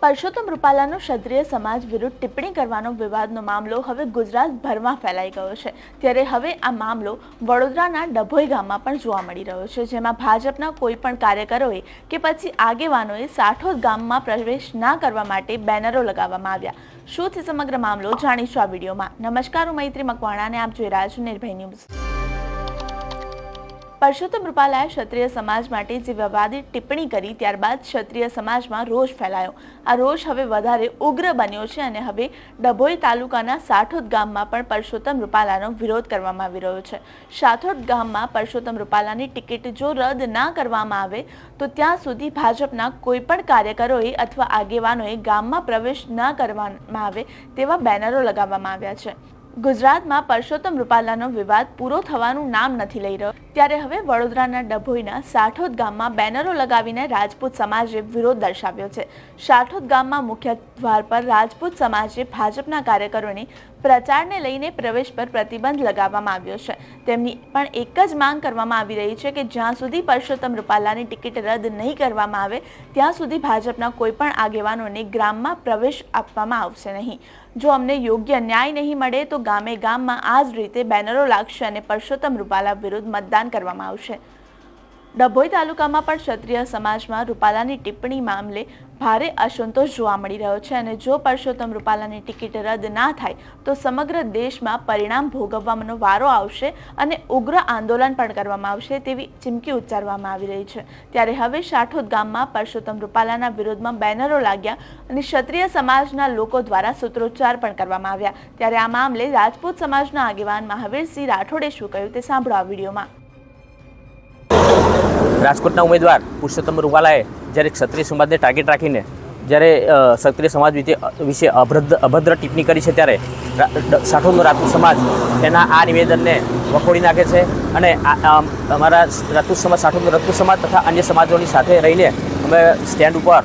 પરસોત્તમ રૂપાલાનો ક્ષત્રિય સમાજ વિરુદ્ધ ટિપ્પણી કરવાનો વિવાદનો મામલો હવે ગુજરાતભરમાં ફેલાઈ ગયો છે. ત્યારે હવે આ મામલો વડોદરાના ડભોઈ ગામમાં પણ જોવા મળી રહ્યો છે, જેમાં ભાજપના કોઈ પણ કાર્યકરોએ કે પછી આગેવાનોએ સાઠોદ ગામમાં પ્રવેશ ના કરવા માટે બેનરો લગાવવામાં આવ્યા. શું છે સમગ્ર મામલો જાણીશું આ વિડીયોમાં. નમસ્કાર, હું મૈત્રી મકવાણા અને આપ જોઈ રહ્યા છો નિર્ભય ન્યૂઝ. પરસોત્તમ રૂપાલાએ ક્ષત્રિય સમાજ માટે જે વિવાદિત ટિપ્પણી કરી ત્યારબાદ ક્ષત્રિય સમાજમાં રોષ ફેલાયો. આ રોષ હવે વધારે ઉગ્ર બન્યો છે અને હવે ડભોઈ તાલુકાના સાઠોદ ગામમાં પણ પરસોત્તમ રૂપાલાનો વિરોધ કરવામાં આવી રહ્યો છે. સાઠોદ ગામમાં પરસોત્તમ રૂપાલાની ટિકિટ જો રદ ના કરવામાં આવે, તો ત્યાં સુધી ભાજપના કોઈ પણ કાર્યકરોએ અથવા આગેવાનોએ ગામમાં પ્રવેશ ન કરવામાં આવે તેવા બેનરો લગાવવામાં આવ્યા છે. ગુજરાતમાં પરસોત્તમ રૂપાલાનો વિવાદ પૂરો થવાનું નામ નથી લઈ રહ્યો. ત્યારે હવે વડોદરાના ડભોઈના સાઠોદ ગામમાં બેનરો લગાવીને રાજપૂત સમાજે વિરોધ દર્શાવ્યો છે. સાઠોદ ગામમાં મુખ્ય દ્વાર પર રાજપૂત સમાજે ભાજપના કાર્યકરોને પ્રચારને લઈને પ્રવેશ પર પ્રતિબંધ લગાવવામાં આવ્યો છે. તેમની પણ એક જ માંગ કરવામાં આવી રહી છે કે જ્યાં સુધી પરસોત્તમ રૂપાલાની ટિકિટ રદ નહીં કરવામાં આવે, ત્યાં સુધી ભાજપના કોઈ પણ આગેવાનોને ગ્રામમાં પ્રવેશ આપવામાં આવશે નહીં. જો અમને યોગ્ય ન્યાય નહીં મળે, તો ગામે ગામમાં આ જ રીતે બેનરો લાગશે અને પરસોત્તમ રૂપાલા વિરુદ્ધ મતદાન કરવામાં આવશે. ડભોઈ તાલુકામાં પણ ક્ષત્રિય સમાજમાં રૂપાલાની ટિપ્પણી મામલે ભારે અસંતોષ જોવા મળી રહ્યો છે અને જો પરસોત્તમ રૂપાલાની ટિકિટ રદ ના થાય, તો સમગ્ર દેશમાં પરિણામ ભોગવવાનો વારો આવશે અને ઉગ્ર આંદોલન પણ કરવામાં આવશે તેવી ચીમકી ઉચ્ચારવામાં આવી રહી છે. ત્યારે હવે સાઠોદ ગામમાં પરસોત્તમ રૂપાલાના વિરોધમાં બેનરો લાગ્યા અને ક્ષત્રિય સમાજના લોકો દ્વારા સૂત્રોચ્ચાર પણ કરવામાં આવ્યા. ત્યારે આ મામલે રાજપૂત સમાજના આગેવાન મહાવીરસિંહ રાઠોડે શું કહ્યું તે સાંભળો આ વિડીયોમાં. રાજકોટના ઉમેદવાર પુરુષોત્તમ રૂપાલાએ જ્યારે ક્ષત્રિય સમાજને ટાર્ગેટ રાખીને જ્યારે ક્ષત્રિય સમાજ વિશે વિશે અભદ્ર અભદ્ર ટિપ્પણી કરી છે ત્યારે સાઠોનો રાજપૂત સમાજ તેના આ નિવેદનને વખોડી નાખે છે અને અમારા રાજપૂત સમાજ, સાઠોનો રાજપૂત સમાજ તથા અન્ય સમાજોની સાથે રહીને અમે સ્ટેન્ડ ઉપર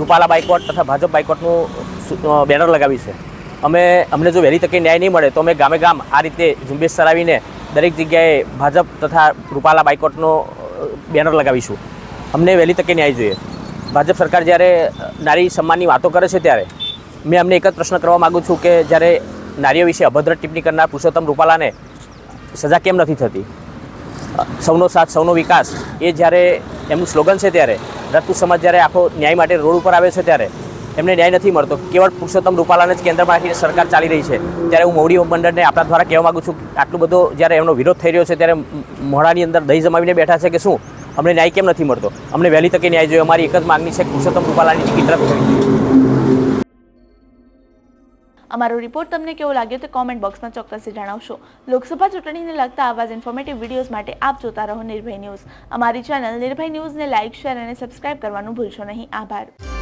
રૂપાલા બાઇકોટ તથા ભાજપ બાઇકોટનું બેનર લગાવી છે. અમે, અમને જો વહેલી તકે ન્યાય નહીં મળે તો અમે ગામે ગામ આ રીતે ઝુંબેશ ચલાવીને દરેક જગ્યાએ ભાજપ તથા રૂપાલા બાઇકોટનો બેનર લગાવીશું. અમને વહેલી તકે ન્યાય જોઈએ. ભાજપ સરકાર જ્યારે નારી સન્માનની વાતો કરે છે ત્યારે, મેં અમને એક જ પ્રશ્ન કરવા માગું છું કે જ્યારે નારીઓ વિશે અભદ્ર ટિપ્પણી કરનાર પુરુષોત્તમ રૂપાલાને સજા કેમ નથી થતી? સૌનો સાથ, સૌનો વિકાસ એ જ્યારે એમનું સ્લોગન છે ત્યારે, રાજપૂત સમાજ જ્યારે આખો ન્યાય માટે રોડ ઉપર આવે છે ત્યારે એમને ન્યાય નથી મળતો. કેવળ પુરુષોત્તમ રૂપાલાને જ કેન્દ્રમાં રાખીને સરકાર ચાલી રહી છે. ત્યારે હું મોવડી મંડળને આપણા દ્વારા કહેવા માગું છું, આટલું બધો જ્યારે એમનો વિરોધ થઈ રહ્યો છે, ત્યારે મોડાની અંદર દહીં જમાવીને બેઠા છે કે શું? અમને ન્યાય કેમ નથી મળતો? અમને વહેલી તકે ન્યાય જોઈએ. અમારી એક જ માગણી છે પુરુષોત્તમ રૂપાલાની ટિકિટ રદ થવી અમારો રિપોર્ટ તમને કેવો લાગ્યો તે કોમેન્ટ બોક્સમાં ચોક્કસથી જણાવશો. લોકસભા ચૂંટણીને લગતા આવા જ ઇન્ફોર્મેટિવ વિડીયોઝ માટે આપ જોતા રહો નિર્ભય ન્યૂઝ. અમારી ચેનલ નિર્ભય ન્યૂઝને લાઇક શેર અને સબસ્ક્રાઇબ કરવાનું ભૂલશો નહીં. આભાર.